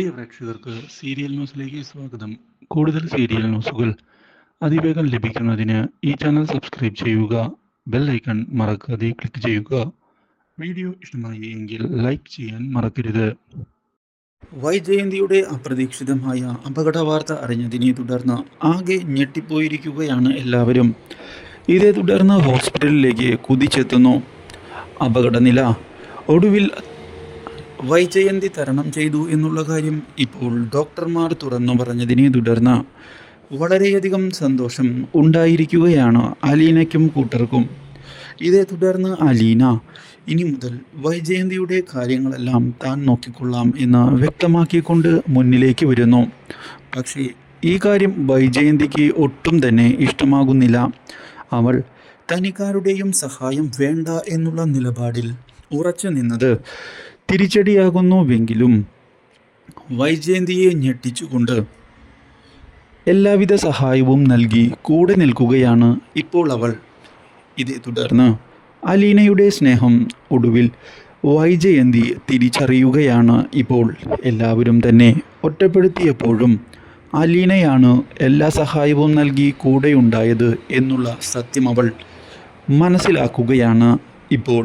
പ്രിയ പ്രേക്ഷകർക്ക് സീരിയൽ ന്യൂസിലേക്ക് സ്വാഗതം. കൂടുതൽ സീരിയൽ ന്യൂസുകൾ അതിവേഗം ലഭിക്കുന്നതിന് ഈ ചാനൽ സബ്സ്ക്രൈബ് ചെയ്യുക ബെൽ ഐക്കൺ മറക്കാതെ ക്ലിക്ക് ചെയ്യുക. വീഡിയോ ഇഷ്ടമായി എങ്കിൽ ലൈക്ക് ചെയ്യാൻ മറക്കരുത്. വൈജയന്തിയുടെ അപ്രതീക്ഷിതമായ അപകട വാർത്ത അറിഞ്ഞതിനെ തുടർന്ന് ആകെ ഞെട്ടിപ്പോയിരിക്കുകയാണ് എല്ലാവരും. ഇതേ തുടർന്ന് ഹോസ്പിറ്റലിലേക്ക് കുതിച്ചെത്തുന്നു. അപകടനില ഒടുവിൽ വൈജയന്തി തരണം ചെയ്തു എന്നുള്ള കാര്യം ഇപ്പോൾ ഡോക്ടർമാർ തുറന്നു പറഞ്ഞതിനെ തുടർന്ന് വളരെയധികം സന്തോഷം ഉണ്ടായിരിക്കുകയാണ് അലീനയ്ക്കും കൂട്ടർക്കും. ഇതേ തുടർന്ന് അലീന ഇനി മുതൽ വൈജയന്തിയുടെ കാര്യങ്ങളെല്ലാം താൻ നോക്കിക്കൊള്ളാം എന്ന് വ്യക്തമാക്കിക്കൊണ്ട് മുന്നിലേക്ക് വരുന്നു. പക്ഷേ ഈ കാര്യം വൈജയന്തിക്ക് ഒട്ടും തന്നെ ഇഷ്ടമാകുന്നില്ല. അവൾ തനിക്കാരുടെയും സഹായം വേണ്ട എന്നുള്ള നിലപാടിൽ ഉറച്ചു നിന്നത് തിരിച്ചടിയാകുന്നുവെങ്കിലും വൈജയന്തിയെ ഞെട്ടിച്ചുകൊണ്ട് എല്ലാവിധ സഹായവും നൽകി കൂടെ നിൽക്കുകയാണ് ഇപ്പോൾ അവൾ. ഇതേ തുടർന്ന് അലീനയുടെ സ്നേഹം ഒടുവിൽ വൈജയന്തി തിരിച്ചറിയുകയാണ് ഇപ്പോൾ. എല്ലാവരും തന്നെ ഒറ്റപ്പെടുത്തിയപ്പോഴും അലീനയാണ് എല്ലാ സഹായവും നൽകി കൂടെയുണ്ടായത് എന്നുള്ള സത്യം അവൾ മനസ്സിലാക്കുകയാണ് ഇപ്പോൾ.